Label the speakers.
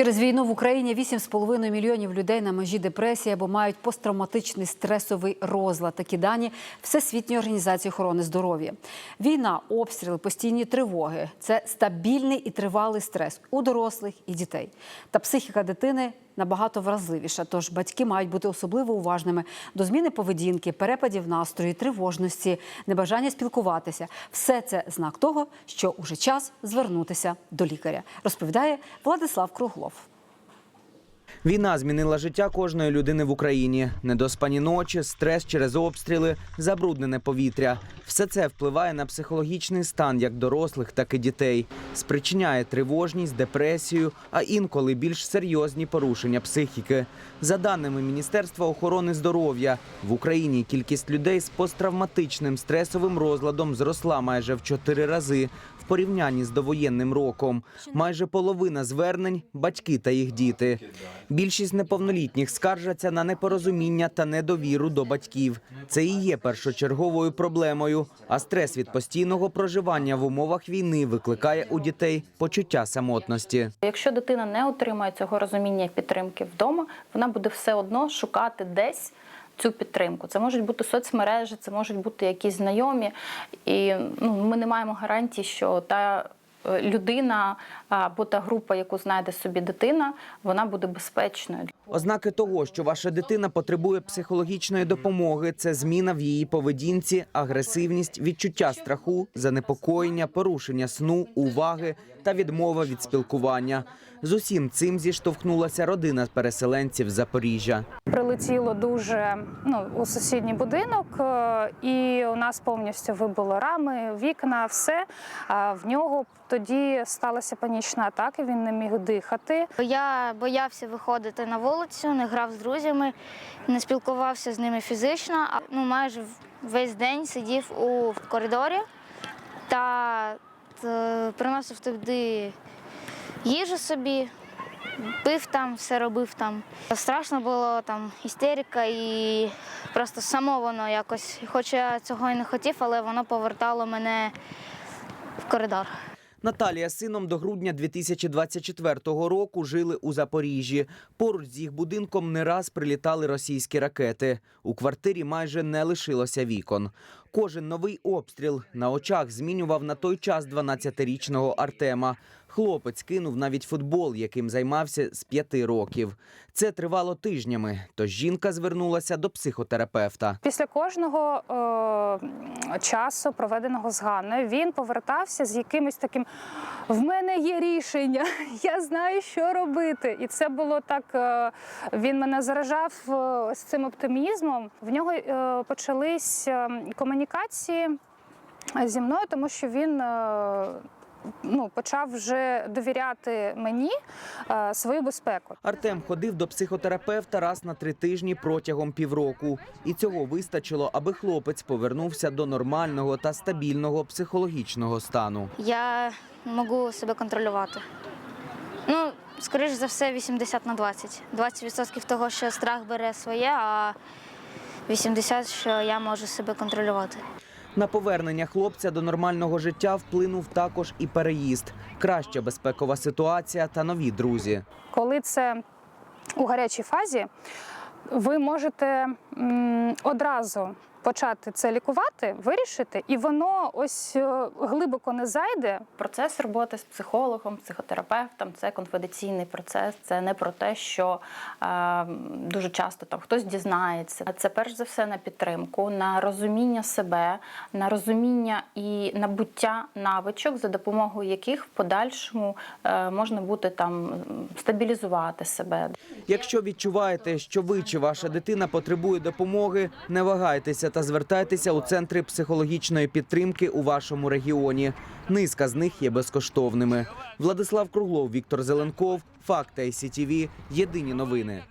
Speaker 1: Через війну в Україні 8,5 мільйонів людей на межі депресії або мають посттравматичний стресовий розлад. Такі дані Всесвітньої організації охорони здоров'я. Війна, обстріли, постійні тривоги це стабільний і тривалий стрес у дорослих і дітей. Та психіка дитини набагато вразливіша. Тож батьки мають бути особливо уважними до зміни поведінки, перепадів настрою, тривожності, небажання спілкуватися. Все це знак того, що уже час звернутися до лікаря, розповідає Владислав Круглов.
Speaker 2: Війна змінила життя кожної людини в Україні. Недоспані ночі, стрес через обстріли, забруднене повітря. Все це впливає на психологічний стан як дорослих, так і дітей. Спричиняє тривожність, депресію, а інколи більш серйозні порушення психіки. За даними Міністерства охорони здоров'я, в Україні кількість людей з посттравматичним стресовим розладом зросла майже в чотири рази порівнянні з довоєнним роком. Майже половина звернень батьки та їх діти. Більшість неповнолітніх скаржаться на непорозуміння та недовіру до батьків. Це і є першочерговою проблемою. А стрес від постійного проживання в умовах війни викликає у дітей почуття самотності.
Speaker 3: Якщо дитина не отримає цього розуміння підтримки вдома, вона буде все одно шукати десь цю підтримку. Це можуть бути соцмережі, це можуть бути якісь знайомі, і ну, ми не маємо гарантії, що та людина або та група, яку знайде собі дитина, вона буде безпечною.
Speaker 2: Ознаки того, що ваша дитина потребує психологічної допомоги, це зміна в її поведінці, агресивність, відчуття страху, занепокоєння, порушення сну, уваги та відмова від спілкування. З усім цим зіштовхнулася родина переселенців з Запоріжжя.
Speaker 4: Прилетіло дуже ну, у сусідній будинок, е, і у нас повністю вибило рами, вікна, все. А в нього тоді сталася панічна атака, він не міг дихати.
Speaker 5: Я боявся виходити на вулицю, не грав з друзями, не спілкувався з ними фізично. А ну, майже весь день сидів у коридорі та, приносив туди їжу собі, пив там, все робив там. Страшно було там істерика і просто само воно якось, хоч я цього і не хотів, але воно повертало мене в коридор.
Speaker 2: Наталія з сином до грудня 2024 року жили у Запоріжжі. Поруч з їх будинком не раз прилітали російські ракети. У квартирі майже не лишилося вікон. Кожен новий обстріл на очах змінював на той час 12-річного Артема. Хлопець кинув навіть футбол, яким займався з п'яти років. Це тривало тижнями, тож жінка звернулася до психотерапевта.
Speaker 4: Після кожного е, часу, проведеного з Ганною, він повертався з якимось таким: в мене є рішення, я знаю, що робити. І це було так. Е, він мене заражав е, з цим оптимізмом. В нього е, почались е, комунікації зі мною, тому що він. Е, Ну, почав вже довіряти мені е, свою безпеку.
Speaker 2: Артем ходив до психотерапевта раз на три тижні протягом півроку, і цього вистачило, аби хлопець повернувся до нормального та стабільного психологічного стану.
Speaker 5: Я можу себе контролювати. Ну, скоріш за все, 80 на 20. 20% того, що страх бере своє, а 80% що я можу себе контролювати.
Speaker 2: На повернення хлопця до нормального життя вплинув також і переїзд, краща безпекова ситуація та нові друзі.
Speaker 4: Коли це у гарячій фазі, ви можете м, одразу почати це лікувати, вирішити, і воно ось е, глибоко не зайде.
Speaker 3: Процес роботи з психологом, психотерапевтом це конфіденційний процес. Це не про те, що е, дуже часто там хтось дізнається. А Це перш за все на підтримку, на розуміння себе, на розуміння і набуття навичок, за допомогою яких в подальшому е, можна буде там стабілізувати себе.
Speaker 2: Якщо відчуваєте, що ви чи ваша дитина потребує допомоги, не вагайтеся та звертайтеся у центри психологічної підтримки у вашому регіоні. Низка з них є безкоштовними. Владислав Круглов, Віктор Зеленков, Факти ICTV. Єдині новини.